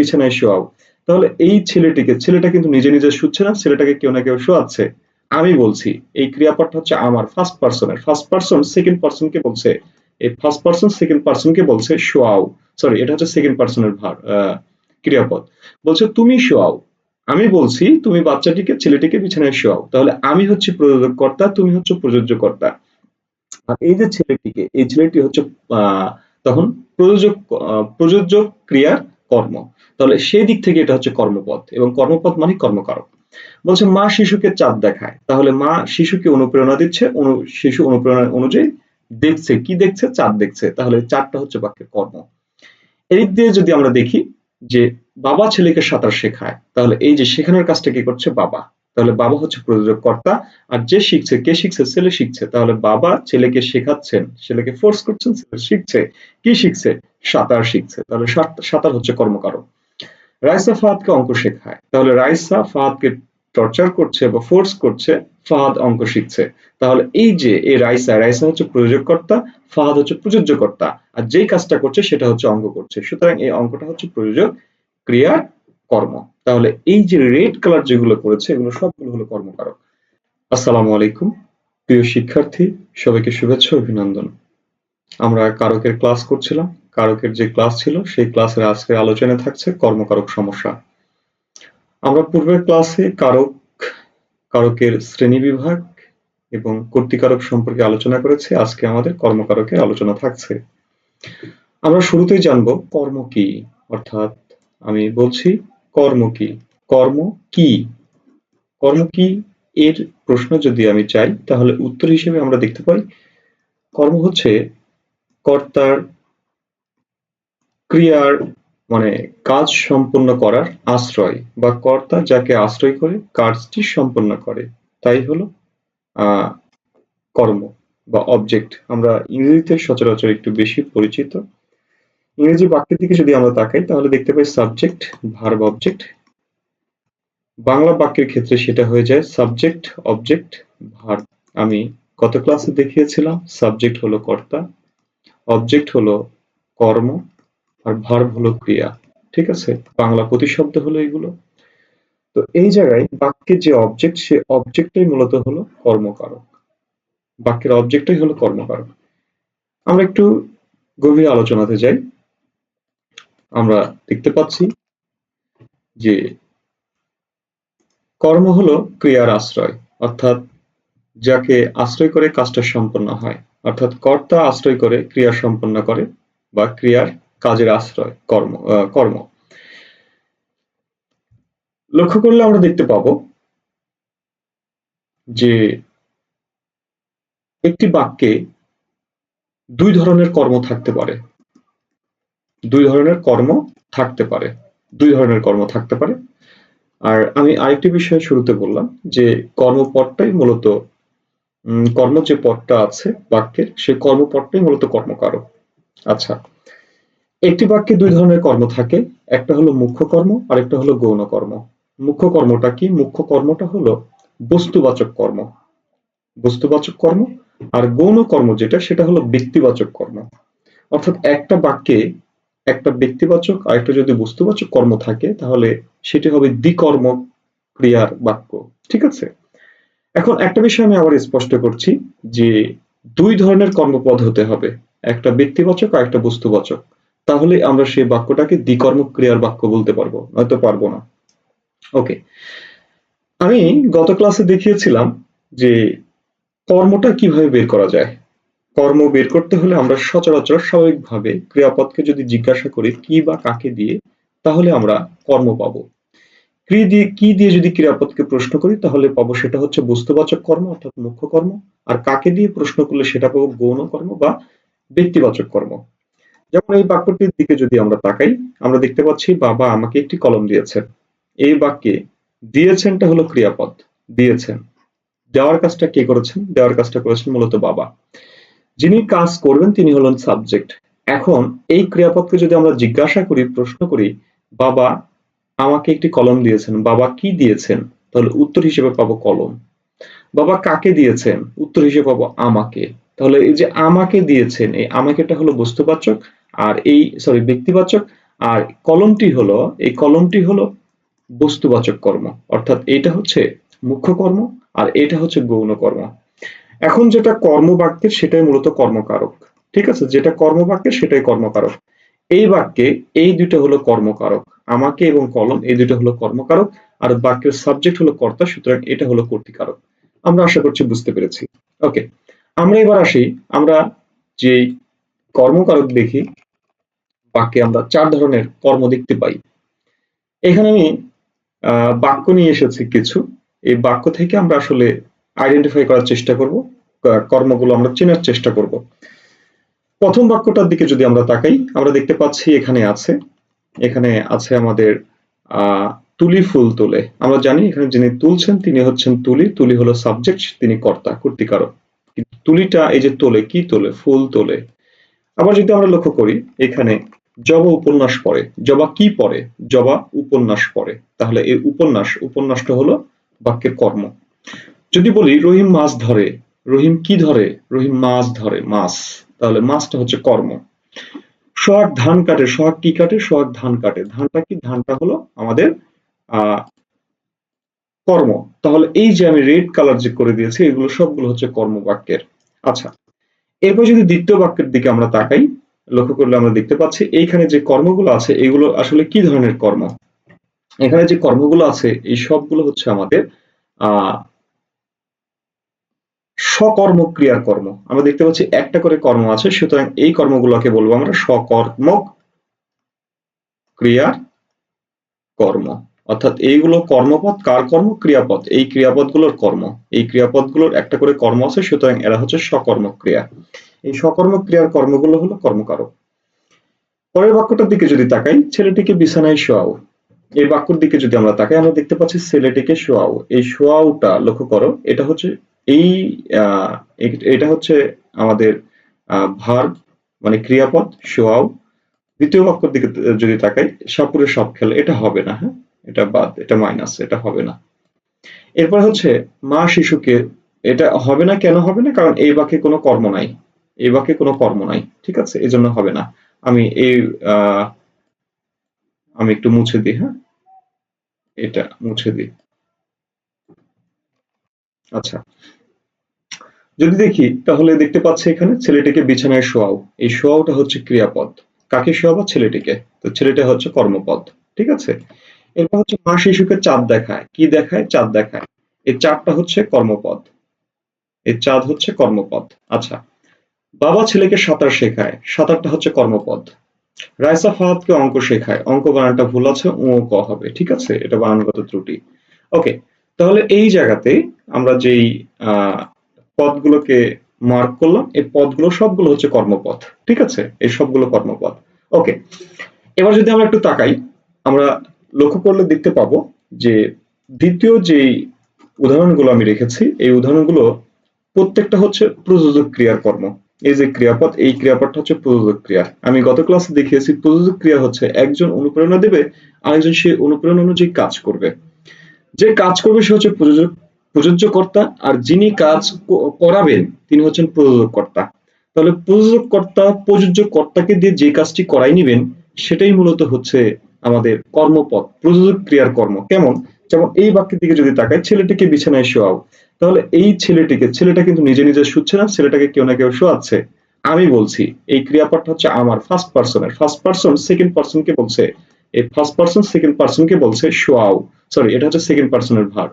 বিছানায় শোয়াও। তাহলে এই ছেলেটিকে, ছেলেটা কিন্তু নিজে নিজে শুচ্ছে না, ছেলেটাকে কেউ না কেউ শোয়াচ্ছে। আমি বলছি, এই ক্রিয়াপদটা হচ্ছে আমার ফার্স্ট পার্সনের ফার্স্ট পার্সন সেকেন্ড পার্সনকে বলছে, এই ফার্স্ট পার্সন সেকেন্ড পার্সনকে বলছে শোয়াও। সরি এটা হচ্ছে সেকেন্ড পার্সনের ভার ক্রিয়াপদ। বলছে, তুমি শোয়াও। আমি বলছি, তুমি বাচ্চাটিকে, ছেলেটিকে বিছানায় শোয়াও। তাহলে আমি হচ্ছে প্রযোজক কর্তা তুমি হচ্ছে প্রযোজ্য কর্তা আর এই যে ছেলেটিকে, এই ছেলেটি হচ্ছে তখন প্রযোজক প্রযোজ্য ক্রিয়ার কর্ম। তাহলে সেই দিক থেকে এটা হচ্ছে কর্মপদ এবং কর্মপদ মানে কর্মকারক। বলছে মা শিশুকে চাঁদ দেখায়, তাহলে মা শিশুকে অনুপ্রেরণা দিচ্ছে শিশু অনুপ্রেরণা অনুযায়ী দেখছে, কি দেখছে? চাঁদ দেখছে, তাহলে চাঁদটা হচ্ছে বাক্যের কর্ম। এদিক দিয়ে যদি আমরা দেখি যে বাবা ছেলেকে সাঁতার শেখায়, তাহলে এই যে শেখানোর কাজটা কি করছে? বাবা। তাহলে বাবা হচ্ছে প্রযোজক কর্তা আর যে শিখছে, কে শিখছে? ছেলে শিখছে। তাহলে বাবা ছেলেকে শেখাচ্ছেন, ছেলেকে ফোর্স করছেন শিখছে, কি শিখছে? সাঁতার শিখছে। তাহলে সাঁতার হচ্ছে কর্মকারক। রাইসা ফাহাদকে অঙ্ক শেখায়। তাহলে রাইসা ফাহাদকে টর্চার করছে বা ফোর্স করছে ফাহাদ অঙ্ক শিখছে। তাহলে এই যে এই রাইসা রাইসা হচ্ছে প্রযোজককর্তা ফাহাদ হচ্ছে প্রযোজ্যকর্তা। আর যেই কাজটা করছে সেটা হচ্ছে অঙ্ক করছে। সুতরাং এই অঙ্কটা হচ্ছে প্রযোজক ক্রিয়ার কর্ম। তাহলে এই যে রেড কালার যেগুলো করেছে, এগুলো সবগুলো হলো কর্মকারক। আসসালামু আলাইকুম। প্রিয় শিক্ষার্থী, সবাইকে শুভেচ্ছা, অভিনন্দন। আমরা কারকের ক্লাস করছিলাম। কারকের যে ক্লাস ছিল, সেই ক্লাসের আজকের আলোচনায় থাকছে কর্মকারক সমস্যা। আমরা পূর্বের ক্লাসে কারক, কারকের শ্রেণি বিভাগ এবং কর্তিকারক সম্পর্কে আলোচনা করেছি, আজকে আমাদের কর্মকারকের আলোচনা থাকছে। আমরা শুরুতেই জানব কর্ম কি, অর্থাৎ আমি বলছি কর্ম কি। কর্ম কি? কর্ম কি এর প্রশ্ন যদি আমি চাই, তাহলে উত্তর হিসেবে আমরা দেখতে পাই, কর্ম হচ্ছে কর্তার ক্রিয়ার মানে কাজ সম্পন্ন করার আশ্রয় বা কর্তা যাকে আশ্রয় করে কাজটি সম্পন্ন করে, তাই হলো কর্ম বা অবজেক্ট আমরা ইংরেজিতে সচরাচর একটু বেশি পরিচিত। ইংরেজি বাক্যের দিকে যদি আমরা তাকাই, তাহলে দেখতে পাই সাবজেক্ট ভার্ব অবজেক্ট বাংলা বাক্যের ক্ষেত্রে সেটা হয়ে যায় সাবজেক্ট অবজেক্ট ভার্ব আমি গত ক্লাসে দেখিয়েছিলাম? সাবজেক্ট হলো কর্তা অবজেক্ট হলো কর্ম আর ভার্ব হলো ক্রিয়া, ঠিক আছে? বাংলা প্রতিশব্দ হলো এগুলো। তো এই জায়গায় বাক্যের যে অবজেক্ট সে অবজেক্টটাই মূলত হলো কর্মকারক। বাক্যের অবজেক্টটাই হলো কর্মকারক। আমরা একটু গভীর আলোচনাতে যাই। আমরা দেখতে পাচ্ছি যে কর্ম হলো ক্রিয়ার আশ্রয়, অর্থাৎ যাকে আশ্রয় করে কাজটা সম্পন্ন হয়, অর্থাৎ কর্তা আশ্রয় করে ক্রিয়া সম্পন্ন করে বা ক্রিয়ার কাজের আশ্রয়, কর্ম কর্ম। লক্ষ্য করলে আমরা দেখতে পাবো যে একটি বাক্যে দুই ধরনের কর্ম থাকতে পারে। দুই ধরনের কর্ম থাকতে পারে। দুই ধরনের কর্ম থাকতে পারে। আর আমি আরেকটি বিষয় শুরুতে বললাম যে কর্মপদটাই মূলত কর্ম যে পদটা আছে বাক্যের, সেই কর্মপদটাই মূলত কর্মকারক। আচ্ছা একটি বাক্যে দুই ধরনের কর্ম থাকে। একটা হলো মুখ্য কর্ম আর একটা হলো গৌণ কর্ম। মুখ্য কর্মটা কি? মুখ্য কর্মটা হলো বস্তুবাচক কর্ম। বস্তুবাচক কর্ম আর গৌণ কর্ম যেটা, সেটা হলো ব্যক্তিবাচক কর্ম। অর্থাৎ একটা বাক্যে একটা ব্যক্তিবাচক আর একটা যদি বস্তুবাচক কর্ম থাকে, তাহলে সেটি হবে দ্বিকর্ম ক্রিয়ার বাক্য। ঠিক আছে? এখন একটা বিষয় আমি আবার স্পষ্ট করছি যে দুই ধরনের কর্মপদ হতে হবে। একটা ব্যক্তিবাচক আর একটা বস্তুবাচক। তাহলে আমরা সেই বাক্যটাকে দ্বিকর্ম ক্রিয়ার বাক্য বলতে পারব নয়তো পারব না। ওকে আমি গত ক্লাসে দেখিয়েছিলাম যে কর্মটা কীভাবে বের করা যায়। কর্ম বের করতে হলে আমরা সচরাচর স্বাভাবিকভাবে ক্রিয়াপদকে যদি জিজ্ঞাসা করি, কি বা কাকে দিয়ে, তাহলে আমরা কর্ম পাবো। ক্রি দিয়ে, কি দিয়ে যদি ক্রিয়াপদকে প্রশ্ন করি, তাহলে পাবো সেটা হচ্ছে বস্তুবাচক কর্ম, অর্থাৎ মুখ্য কর্ম, আর কাকে দিয়ে প্রশ্ন করলে সেটা পাবো গৌণ কর্ম বা ব্যক্তিবাচক কর্ম। যেমন এই বাক্যটির দিকে যদি আমরা তাকাই, আমরা দেখতে পাচ্ছি বাবা আমাকে একটি কলম দিয়েছেন এই বাক্যে দিয়েছেনটা হলো ক্রিয়াপদ, দিয়েছেন। দেওয়ার কাজটা কে করেছেন? দেওয়ার কাজটা করেছেন মূলত বাবা। যিনি কাজ করবেন তিনি হলেন সাবজেক্ট। এখন এই ক্রিয়াপদকে যদি আমরা জিজ্ঞাসা করি, প্রশ্ন করি, বাবা আমাকে একটি কলম দিয়েছেন, বাবা কি দিয়েছেন? তাহলে উত্তর হিসেবে পাবো কলম। বাবা কাকে দিয়েছেন? উত্তর হিসেবে পাবো আমাকে। তাহলে এই যে আমাকে দিয়েছেন, এই আমাকেটা হলো বস্তুবাচক আর এই সরি ব্যক্তিবাচক আর কলমটি হলো, এই কলমটি হলো বস্তুবাচক কর্ম। অর্থাৎ এটা হচ্ছে মুখ্য কর্ম আর এটা হচ্ছে গৌণ কর্ম। এখন যেটা কর্মবাক্যের, সেটাই মূলত কর্মকারক। ঠিক আছে? যেটা কর্মবাক্যের, সেটাই কর্মকারক। এই বাক্যে এই দুটো হলো কর্মকারক। আমাকে এবং কলম, এই দুটো হলো কর্মকারক। আর বাক্যের সাবজেক্ট হলো কর্তা, সুতরাং এটা হলো কর্তৃকারক। আমরা আশা করছি বুঝতে পেরেছি। ওকে, আমরা এবার আসি। আমরা যে কর্মকারক দেখি বাক্যে আমরা চার ধরনের কর্ম দেখতে পাই। এখানে আমি বাক্য নিয়ে এসেছি কিছু। এই বাক্য থেকে আমরা আসলে আইডেন্টিফাই করার চেষ্টা করব কর্মগুলো আমরা চেনার চেষ্টা করব। প্রথম বাক্যটার দিকে যদি আমরা তাকাই, আমরা দেখতে পাচ্ছি এখানে আছে এখানে আছে আমাদের তুলি ফুল তোলে। আমরা জানি এখানে যিনি তুলছেন, তিনি হচ্ছেন তুলি। তুলি হলো সাবজেক্ট তিনি কর্তা, কর্তিকারক। তুলিটা এই যে তোলে, কি তোলে? ফুল তোলে। আবার যদি আমরা লক্ষ্য করি, এখানে জবা উপন্যাস পড়ে। জবা কি পড়ে? জবা উপন্যাস পড়ে। তাহলে এই উপন্যাস, উপন্যাসটা হলো বাক্যের কর্ম। যদি বলি রহিম মাছ ধরে, রহিম কি ধরে? রহিম মাছ ধরে, মাছ। তাহলে মাছটা হচ্ছে কর্ম। সোহাগ ধান কাটে, সোহাগ কি কাটে? সোহাগ ধান কাটে। ধানটা কি? ধানটা হলো আমাদের কর্ম। তাহলে এই যে আমি রেড কালার যে করে দিয়েছি, এগুলো সবগুলো হচ্ছে কর্মবাক্যের। আচ্ছা এরপর যদি দ্বিতীয় বাক্যের দিকে আমরা তাকাই লক্ষ্য করলে আমরা দেখতে পাচ্ছি, এইখানে যে কর্মগুলো আছে, এগুলো আসলে কি ধরনের কর্ম? এখানে যে কর্মগুলো আছে, এই সবগুলো হচ্ছে আমাদের সকর্ম ক্রিয়ার কর্ম। আমরা দেখতে পাচ্ছি একটা করে কর্ম আছে, সুতরাং এই কর্মগুলোকে বলব আমরা সকর্মক ক্রিয়ার কর্ম। অর্থাৎ এইগুলো কর্মপদ কার কর্ম? ক্রিয়াপদ এই ক্রিয়াপদগুলোর কর্ম। এই ক্রিয়াপদগুলোর একটা করে কর্ম আছে, সুতরাং এরা হচ্ছে সকর্ম ক্রিয়া এই সকর্ম ক্রিয়ার কর্মগুলো হলো কর্মকারক। পরের বাক্যটার দিকে যদি তাকাই, ছেলেটিকে বিছানায় শোয়াও। এই বাক্যর দিকে যদি আমরা তাকাই, আমরা দেখতে পাচ্ছি ছেলেটিকে শোয়াও। এই শোয়াওটা লক্ষ্য করো, এটা হচ্ছে এই এটা হচ্ছে আমাদের ভার মানে ক্রিয়াপদ, শোয়াও। দ্বিতীয় বাক্যর দিকে যদি তাকাই সাপুরে সব খেলে, এটা হবে না হ্যাঁ? এটা বাদ, এটা মাইনাস, এটা হবে না। এরপর হচ্ছে, মা শিশুকে, এটা হবে না, কেন হবে না? কারণ এই বাক্যে কোনো কর্ম নাই। এই বাক্যে কোনো কর্ম নাই, ঠিক আছে? এই জন্য হবে না। আমি এই আমি একটু মুছে দিই হ্যাঁ? এটা মুছে দিই। আচ্ছা। যদি দেখি, তাহলে দেখতে পাচ্ছি এখানে ছেলেটিকে বিছানায় শোয়াও। এই শোয়াওটা হচ্ছে ক্রিয়াপদ। কাকে শোয়াবো? ছেলেটিকে। তো ছেলেটা হচ্ছে কর্মপদ, ঠিক আছে? এরপর হচ্ছে মা শিশুকে চাঁদ দেখায়। কি দেখায়? চাঁদ দেখায়। এই চাঁদটা হচ্ছে কর্মপদ। এই চাঁদ হচ্ছে কর্মপদ। আচ্ছা। বাবা ছেলেকে সাঁতার শেখায়। সাঁতারটা হচ্ছে কর্মপদ রাইসা ফাহাদকে অঙ্ক শেখায়। অঙ্ক বানানটা ভুল আছে ও ক হবে, ঠিক আছে? এটা বানানগত ত্রুটি। ওকে তাহলে এই জায়গাতে আমরা যেই পদগুলোকে মার্ক করলাম, এই পদগুলো সবগুলো হচ্ছে কর্মপথ, ঠিক আছে? এই সবগুলো কর্মপদ ওকে এবার যদি আমরা একটু তাকাই, আমরা লক্ষ্য করলে দেখতে পাবো যে দ্বিতীয় যেই উদাহরণগুলো আমি রেখেছি, এই উদাহরণগুলো প্রত্যেকটা হচ্ছে প্রযোজক ক্রিয়ার কর্ম। এই যে ক্রিয়াপদ, এই ক্রিয়াপদটা হচ্ছে প্রযোজক ক্রিয়া। আমি গত ক্লাসে দেখিয়েছি, প্রযোজক ক্রিয়া হচ্ছে একজন অনুপ্রেরণা দেবে, আরেকজন সেই অনুপ্রেরণা অনুযায়ী কাজ করবে। যে কাজ করবে সে হচ্ছে প্রযোজক, প্রযোজ্যকর্তা, আর যিনি কাজ করাবেন, তিনি হচ্ছেন প্রযোজককর্তা। তাহলে প্রযোজককর্তা, প্রযোজ্যকর্তাকে দিয়ে যে কাজটি করাই নিবেন, সেটাই মূলত হচ্ছে আমাদের কর্মপদ প্রযোজক ক্রিয়ার কর্ম। কেমন? যেমন এই বাক্যের দিকে যদি তাকাই, ছেলেটিকে বিছানায় শোয়াও। তাহলে এই ছেলেটিকে ছেলেটা কিন্তু নিজে নিজে শুচ্ছে না ছেলেটাকে কেউ না কেউ শোয়াচ্ছে। আমি বলছি এই ক্রিয়াপদটা হচ্ছে আমার ফার্স্ট পার্সনের ফার্স্ট পার্সন সেকেন্ড পার্সনকে বলছে এই ফার্স্ট পার্সন সেকেন্ড পার্সনকে বলছে শোয়াও। সরি এটা হচ্ছে সেকেন্ড পার্সনের ভার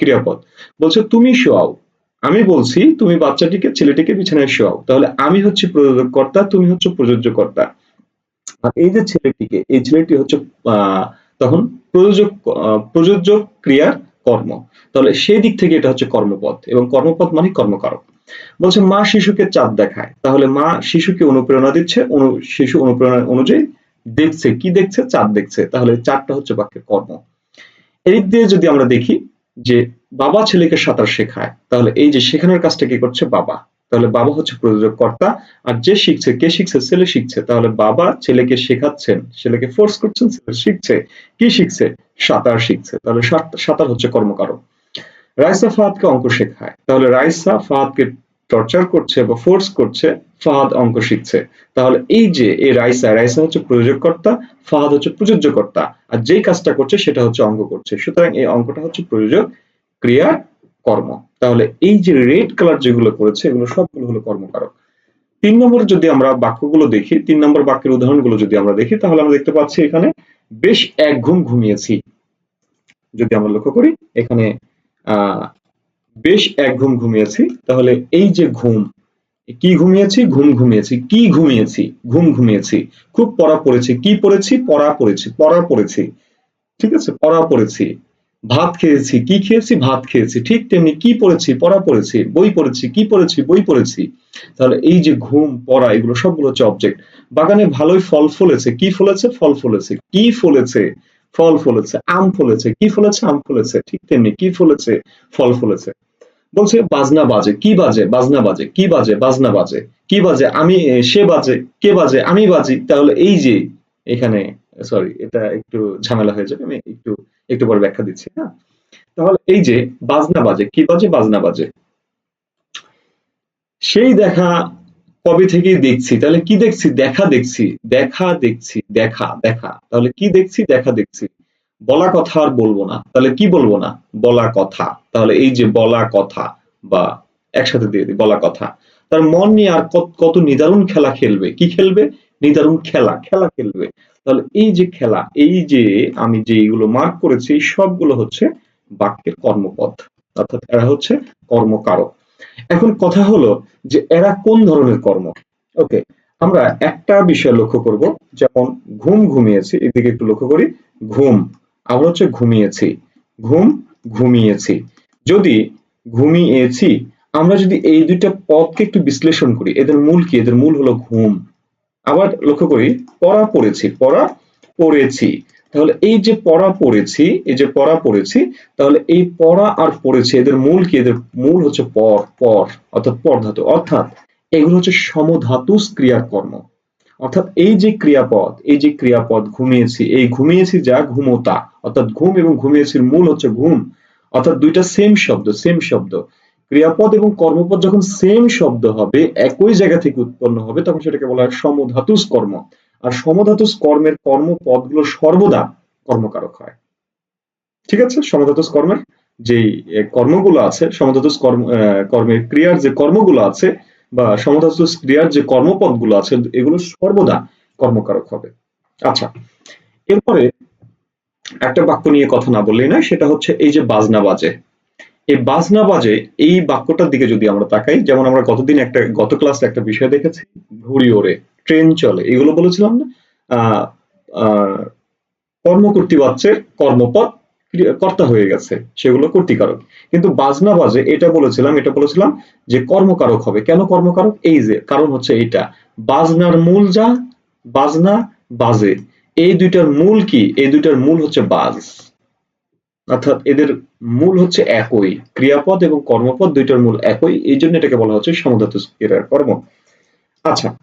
ক্রিয়াপদ। বলছে তুমি শোয়াও। আমি বলছি তুমি বাচ্চাটিকে ছেলেটিকে বিছানায় শোয়াও। তাহলে আমি হচ্ছে প্রযোজক কর্তা তুমি হচ্ছে প্রযোজ্য কর্তা আর এই যে ছেলেটিকে এই ছেলেটি হচ্ছে তখন প্রযোজক আহ, প্রযোজক ক্রিয়ার কর্ম। তাহলে সেই দিক থেকে এটা হচ্ছে কর্মপথ এবং কর্মপথ মানে কর্মকারক। বলছে মা শিশুকে চাঁদ দেখায়। তাহলে মা শিশুকে অনুপ্রেরণা দিচ্ছে শিশু অনুপ্রেরণা অনুযায়ী দেখছে, কি দেখছে? চাঁদ দেখছে। তাহলে চারটা হচ্ছে বাক্যের কর্ম। এদিক দিয়ে যদি আমরা দেখি যে বাবা ছেলেকে সাঁতার শেখায়, তাহলে এই যে শেখানোর কাজটা কি করছে? বাবা। তাহলে বাবা হচ্ছে প্রযোজক কর্তা আর যে শিখছে, কে শিখছে? ছেলে শিখছে। তাহলে বাবা ছেলেকে শেখাচ্ছেন, ছেলেকে ফোর্স করছেন, ছেলে শিখছে। কি শিখছে? সাঁতার শিখছে। তাহলে সাঁত- সাঁতার হচ্ছে কর্মকারক। রাইসা ফাহাদকে অঙ্ক শেখায়। তাহলে রাইসা ফাহাদকে টর্চার করছে বা ফোর্স করছে, ফাহাদ অঙ্ক শিখছে। তাহলে এই যে, এই রাইসা রাইসা হচ্ছে প্রয়োজককর্তা, ফাহাদ হচ্ছে প্রযোজ্যকর্তা। আর যেই কাজটা করছে, সেটা হচ্ছে অঙ্ক করছে। সুতরাং এই অঙ্কটা হচ্ছে প্রয়োজক ক্রিয়া কর্ম। তাহলে এই যে রেড কালার যেগুলো করেছে, এগুলো সবগুলো হলো কর্মকারক। তিন নম্বর যদি আমরা বাক্যগুলো দেখি, তিন নম্বর বাক্যের উদাহরণগুলো যদি আমরা দেখি, তাহলে আমরা দেখতে পাচ্ছি এখানে বেশ এক ঘুম ঘুমিয়েছি। যদি আমরা লক্ষ্য করি, এখানে বেশ এক ঘুম ঘুমিয়েছি। তাহলে এই যে ঘুম, কি ঘুমিয়েছি? ঘুম ঘুমিয়েছি। কি ঘুমিয়েছি? ঘুম ঘুমিয়েছি। খুব পড়া পড়েছি। কি পড়েছি? পড়া পড়েছি। পড়া পড়েছি। ঠিক আছে? পড়া পড়েছি। ভাত খেয়েছি, কি খেয়েছি? ভাত খেয়েছি। ঠিক তেমনি কি পড়েছি? পড়া পড়েছি। বই পড়েছি, কি পড়েছি? বই পড়েছি। তাহলে এই যে ঘুম, পড়া, এগুলো সবগুলো হচ্ছে অবজেক্ট বাগানে ভালোই ফল ফলেছে। কি ফলেছে? ফল ফলেছে। কি ফলেছে? ফল ফলেছে। আম ফলেছে। কি ফলেছে? আম ফলেছে। ঠিক তেমনি কি ফলেছে? ফল ফলেছে। বলছে, বাজনা বাজে। কি বাজে? বাজনা বাজে। কি বাজে? বাজনা বাজে। কি বাজে? আমি সে বাজে। কে বাজে? আমি বাজি। তাহলে এই যে এখানে সরি এটা একটু ঝামেলা হয়ে যাবে, আমি একটু একটু পরে ব্যাখ্যা দিচ্ছি হ্যাঁ? তাহলে এই যে বাজনা বাজে, কি বাজে? বাজনা বাজে। সেই দেখা কবে থেকেই দেখছি? তাহলে কি দেখছি? দেখা দেখছি দেখা দেখছি, দেখা দেখা। তাহলে কি দেখছি? দেখা দেখছি। বলা কথা আর বলব না। তাহলে কি বলব না? বলা কথা। তাহলে এই যে বলা কথা বা একসাথে দিয়ে দিই, বলা কথা। তার মন নিয়ে আর কত কত নিদারুণ খেলা খেলবে? কি খেলবে? নিদারুণ খেলা খেলা খেলবে। তাহলে এই যে খেলা, এই যে আমি যে এগুলো মার্ক করেছি সবগুলো হচ্ছে বাক্যের কর্মপদ অর্থাৎ এরা হচ্ছে কর্মকারক। এখন কথা হলো যে এরা কোন ধরনের কর্ম? ওকে আমরা একটা বিষয় লক্ষ্য করব, যেমন ঘুম ঘুমিয়েছি, এদিকে একটু লক্ষ্য করি, ঘুম আবার হচ্ছে ঘুমিয়েছি। ঘুম ঘুমিয়েছি। যদি ঘুমিয়েছি, আমরা যদি এই দুইটা পদকে একটু বিশ্লেষণ করি, এদের মূল কি? এদের মূল হলো ঘুম। আবার লক্ষ্য করি, পড়া পড়েছি পড়া পড়েছি। তাহলে এই যে পড়া পড়েছি, এই যে পড়া পড়েছি, তাহলে এই পড়া আর পড়েছি, এদের মূল কি? এদের মূল হচ্ছে পর পর, অর্থাৎ পর ধাতু অর্থাৎ এগুলো হচ্ছে সমধাতুস ক্রিয়ার কর্ম অর্থাৎ এই যে ক্রিয়াপদ, এই যে ক্রিয়াপদ ঘুমিয়েছি, এই ঘুমিয়েছি যা ঘুমোতা। অর্থাৎ ঘুম এবং ঘুমিয়েছির মূল হচ্ছে ঘুম। অর্থাৎ দুইটা সেম শব্দ সেম শব্দ। ক্রিয়াপদ এবং কর্মপদ যখন সেম শব্দ হবে, একই জায়গা থেকে উৎপন্ন হবে, তখন সেটাকে বলা হয় সমধাতুস কর্ম। আর সমধাতুস কর্মের কর্মপদগুলো সর্বদা কর্মকারক হয়। ঠিক আছে? সমধাতুস কর্মের যে কর্মগুলো আছে, সমধাতুস কর্ম কর্মের ক্রিয়ার যে কর্মগুলো আছে বা সমধাতুস ক্রিয়ার যে কর্মপদগুলো আছে, এগুলো সর্বদা কর্মকারক হবে। আচ্ছা এরপরে একটা বাক্য নিয়ে কথা না বললেই না সেটা হচ্ছে এই যে বাজনা বাজে। এই বাজনা বাজে এই বাক্যটার দিকে যদি আমরা তাকাই, যেমন আমরা গতদিন একটা, গত ক্লাসে একটা বিষয় দেখেছি, ঘুড়ি ওড়ে, ট্রেন চলে, এগুলো বলেছিলাম না? আহ কর্মকর্তৃবাচ্যের কর্মপদ কর্তা হয়ে গেছে, সেগুলো কর্তিকারক। কিন্তু বাজনা বাজে, এটা বলেছিলাম এটা বলেছিলাম যে কর্মকারক হবে। কেন কর্মকারক? এই যে, কারণ হচ্ছে এইটা বাজনার মূল যা, বাজনা বাজে। এই দুইটার মূল কি? এই দুইটার মূল হচ্ছে বাজ অর্থাৎ এদের মূল হচ্ছে একই। ক্রিয়াপদ এবং কর্মপদ দুইটার মূল একই। এই জন্য এটাকে বলা হচ্ছে সমধাতু ক্রিয়ার কর্ম। আচ্ছা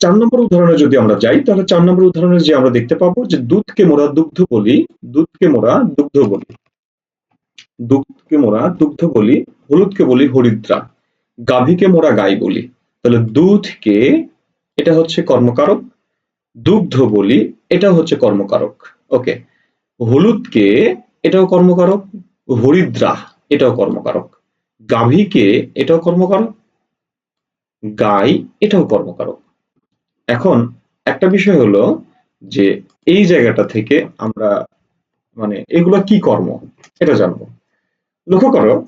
চার নম্বর উদাহরণে যদি আমরা যাই, তাহলে চার নম্বর উদাহরণে যে আমরা দেখতে পাবো যে দুধকে মোরা দুগ্ধ বলি, দুধকে মোরা দুগ্ধ বলি। দুধকে মোরা দুগ্ধ বলি, হলুদকে বলি হরিদ্রা। গাভীকে মোরা গাই বলি। তাহলে দুধকে, এটা হচ্ছে কর্মকারক। দুগ্ধ বলি, এটা হচ্ছে কর্মকারক। ওকে, হলুদকে এটাও কর্মকারক। হরিদ্রা, এটাও কর্মকারক। গাভীকে এটাও কর্মকারক। গাই, এটাও কর্মকারক। এখন একটা বিষয় হলো যে এই জায়গাটা থেকে আমরা মানে এগুলো কি কর্ম, এটা জানব। লক্ষ্য করো,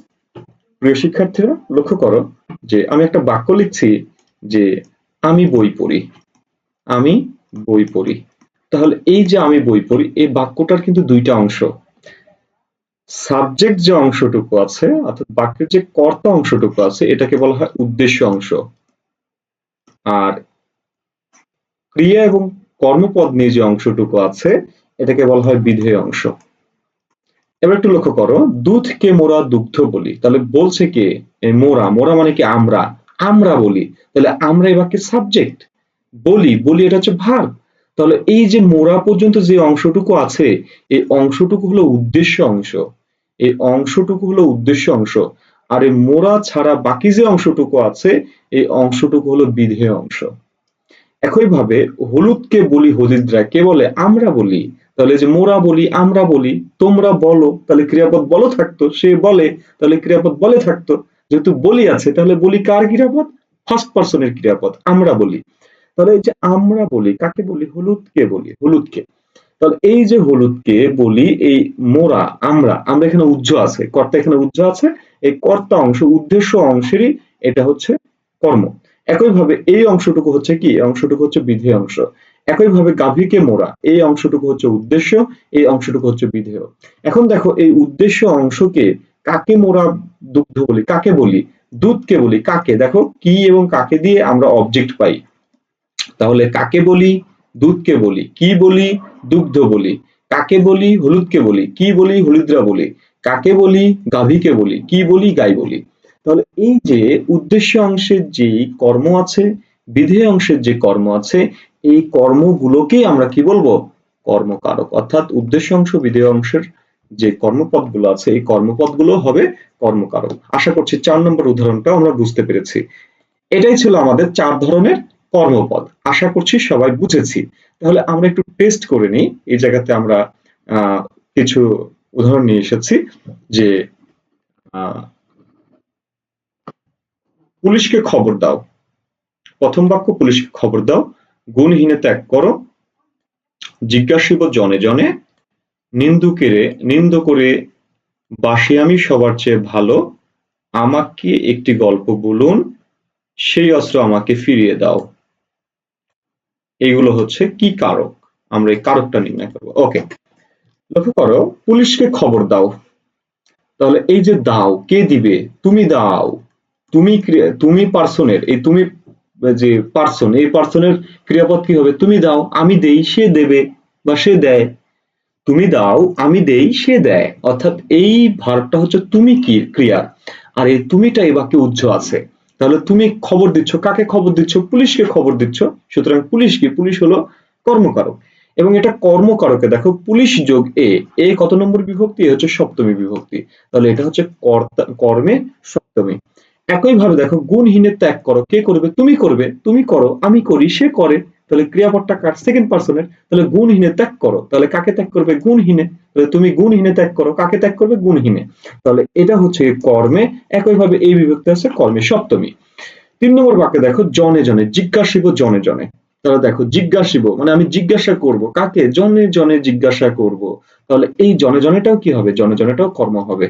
প্রিয় শিক্ষার্থীরা, লক্ষ্য করো যে আমি একটা বাক্য লিখছি যে আমি বই পড়ি। আমি বই পড়ি। তাহলে এই যে আমি বই পড়ি, এই বাক্যটার কিন্তু দুইটা অংশ। সাবজেক্ট যে অংশটুকু আছে, অর্থাৎ বাক্যের যে কর্তা অংশটুকু আছে, এটাকে বলা হয় উদ্দেশ্য অংশ। আর ক্রিয়া এবং কর্মপদ নিয়ে যে অংশটুকু আছে, এটাকে বলা হয় বিধেয় অংশ। এবার একটু লক্ষ্য করো, দুধকে মোরা দুগ্ধ বলি। তাহলে বলছে কে? মোরা। মোরা মানে কি আমরা? আমরা বলি। তাহলে আমরা এই বাক্যের সাবজেক্ট বলি বলি এটা হচ্ছে ভার তাহলে এই যে মোরা পর্যন্ত যে অংশটুকু আছে, এই অংশটুকু হলো উদ্দেশ্য অংশ। এই অংশটুকু হলো উদ্দেশ্য অংশ। আর এই মোরা ছাড়া বাকি যে অংশটুকু আছে, এই অংশটুকু হলো বিধেয় অংশ। একইভাবে হলুদকে বলি হলিদরা কে বলে? আমরা বলি। তাহলে যে মোরা বলি, আমরা বলি। তোমরা বলো, তাহলে ক্রিয়াপদ বলো থাকতো। সে বলে, তাহলে ক্রিয়াপদ বলে থাকতো। যেহেতু বলি আছে, তাহলে বলি কার ক্রিয়াপদ? ফার্স্ট পার্সনের ক্রিয়াপদ। আমরা বলি। তাহলে এই যে আমরা বলি, কাকে বলি? হলুদকে বলি, হলুদকে। তাহলে এই যে হলুদকে বলি, এই মোরা, আমরা আমরা এখানে উজ্জ আছে, কর্তা এখানে উজ্জ আছে, এই কর্তা অংশ, উদ্দেশ্য অংশেরই এটা হচ্ছে কর্ম। একইভাবে এই অংশটুকু হচ্ছে কি? অংশটুকু হচ্ছে বিধেয় অংশ। একইভাবে গাভীকে মোরা, এই অংশটুকু হচ্ছে উদ্দেশ্য, এই অংশটুকু হচ্ছে বিধেয়। এখন দেখো, এই উদ্দেশ্য অংশকে কাকে মোরা দুগ্ধ বলি? কাকে বলি? দুধকে বলি। কাকে? দেখো, কি এবং কাকে দিয়ে আমরা অবজেক্ট পাই। তাহলে কাকে বলি? দুধকে বলি। কি বলি? দুগ্ধ বলি। কাকে বলি? হলুদকে বলি। কি বলি? হলুদরা বলি। কাকে বলি? গাভীকে বলি। কি বলি? গাই বলি। তাহলে এই যে উদ্দেশ্য অংশের যে কর্ম আছে, বিধেয় অংশের যে কর্ম আছে, এই কর্মগুলোকে আমরা কি বলব? কর্মকারক। অর্থাৎ উদ্দেশ্য অংশ, বিধেয় অংশের যে কর্মপদগুলো আছে, এই কর্মপদগুলো হবে কর্মকারক। আশা করছি চার নম্বর উদাহরণটা আমরা বুঝতে পেরেছি। এটাই ছিল আমাদের চার ধরনের কর্মপদ। আশা করছি সবাই বুঝেছি। তাহলে আমরা একটু টেস্ট করে নিই। এই জায়গাতে আমরা কিছু উদাহরণ নিয়ে এসেছি যে পুলিশকে খবর দাও। প্রথম বাক্য, পুলিশকে খবর দাও। গুণহীনে ত্যাগ করো। জিজ্ঞাসিব জনে জনে। নিন্দুকেরে নিন্দ করে বাসি আমি সবার চেয়ে ভালো। আমাকে একটি গল্প বলুন। সেই অস্ত্র আমাকে ফিরিয়ে দাও। এইগুলো হচ্ছে কি কারক? আমরা এই কারকটা নির্ণয় করব। ওকে লক্ষ্য করো, পুলিশকে খবর দাও। তাহলে এই যে দাও, কে দিবে? তুমি দাও। তুমি তুমি পার্সনের, এই তুমি যে পার্সন, এই পার্সনের ক্রিয়াপদ কি হবে? তুমি দাও, আমি দেই, সে দেবে বা সে দেয়। তুমি দাও, আমি দেই, সে দেয়। অর্থাৎ এই ভার্বটা হচ্ছে তুমি কি ক্রিয়া। আর এই তুমিটা এই বাক্যে উজ্জ আছে। তাহলে তুমি খবর দিচ্ছ, কাকে খবর দিচ্ছ? পুলিশকে খবর দিচ্ছ। সুতরাং পুলিশ কি পুলিশ হলো কর্মকারক। এবং এটা কর্মকারকে, দেখো, পুলিশ যোগ এ এ কত নম্বর বিভক্তি? হচ্ছে সপ্তমী বিভক্তি। তাহলে এটা হচ্ছে কর্তা, কর্মে সপ্তমী। একইভাবে দেখো গুণহীনে ত্যাগ করো। কে করবে? তুমি করবে। তুমি করো। আমি করি, সে করে। তাহলে ক্রিয়াপদটা কার? সেকেন্ড পার্সনের তাহলে গুণহীনে ত্যাগ করো। তাহলে কাকে ত্যাগ করবে? গুণহীনে। তুমি গুণহীনে ত্যাগ করো। কাকে ত্যাগ করবে? গুণহীনে। তাহলে এটা হচ্ছে কর্মে, একইভাবে এই বিভক্তি আছে কর্মে সপ্তমী। তিন নম্বর বাক্যে দেখো, জনে জনে, জিজ্ঞাসিব জনে জনে। তাহলে দেখো, জিজ্ঞাসিব মানে আমি জিজ্ঞাসা করব। কাকে? জনে জনে জিজ্ঞাসা করব। তাহলে এই জনে জনেটাও কি হবে? জনে জনেটাও কর্ম হবে।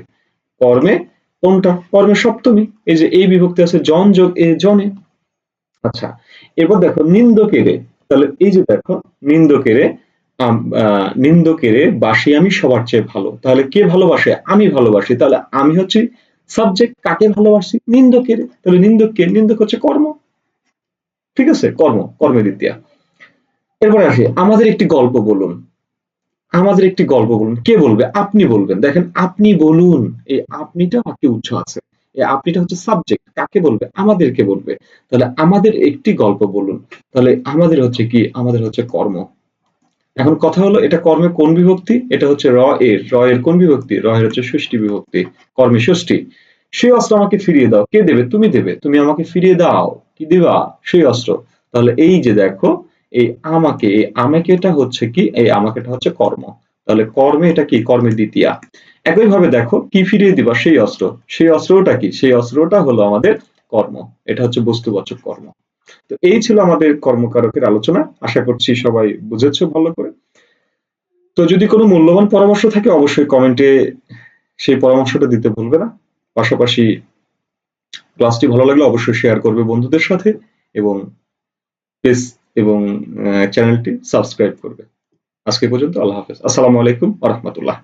কর্মে কোনটা? কর্মে সপ্তমী। এই যে এই বিভক্তি আছে, জন যোগ এ জনে। আচ্ছা এবার দেখো, নিন্দকেরে। তাহলে এই যে দেখো, নিন্দকেরে নিন্দকেরে বাসি আমি সবার চেয়ে ভালো। তাহলে কে ভালোবাসে? আমি ভালোবাসি। তাহলে আমি হচ্ছে সাবজেক্ট কাকে ভালোবাসি? নিন্দকেরে। তাহলে নিন্দক কে? নিন্দক হচ্ছে কর্ম। ঠিক আছে? কর্ম। কর্মে দ্বিতীয়া এরপরে আসি। আমাদের একটি গল্প বলুন। আমাদের একটি গল্প বলুন। কে বলবে? আপনি বলবেন। দেখেন, আপনি বলুন। এই আপনিটা বাক্যে উৎস আছে? এই আপনিটা হচ্ছে সাবজেক্ট কাকে বলবে? আমাদেরকে বলবে। তাহলে আমাদের একটি গল্প বলুন। তাহলে আমাদের হচ্ছে কি? আমাদের হচ্ছে কর্ম। এখন কথা হলো, এটা কর্মে কোন বিভক্তি? এটা হচ্ছে র এর র এর কোন বিভক্তি? র এর হচ্ছে ষষ্ঠী বিভক্তি, কর্মে ষষ্ঠী। সেই অস্ত্র আমাকে ফিরিয়ে দাও। কে দেবে? তুমি দেবে। তুমি আমাকে ফিরিয়ে দাও। কি দিবা? সেই অস্ত্র। তাহলে এই যে দেখো, এই আমাকে এই আমাকে এটা হচ্ছে কি? এই আমাকে এটা হচ্ছে কর্ম। তাহলে কর্মে এটা কি? কর্মের দ্বিতীয়া। একইভাবে দেখো, কি ফিরিয়ে দিবা? সেই অস্ত্র। সেই অস্ত্রটা কি? সেই অস্ত্রটা হলো আমাদের কর্ম। এটা হচ্ছে বস্তুবাচক কর্ম। তো এই ছিল আমাদের কর্মকারকের আলোচনা। আশা করছি সবাই বুঝেছ ভালো করে। তো যদি কোনো মূল্যবান পরামর্শ থাকে, অবশ্যই কমেন্টে সেই পরামর্শটা দিতে ভুলবে না। পাশাপাশি ক্লাসটি ভালো লাগলে অবশ্যই শেয়ার করবে বন্ধুদের সাথে এবং পেজ এবং চ্যানেলটি সাবস্ক্রাইব করবে। আজকে পর্যন্ত আল্লাহ হাফেজ। আসসালামু আলাইকুম আ রহমতুল্লাহ।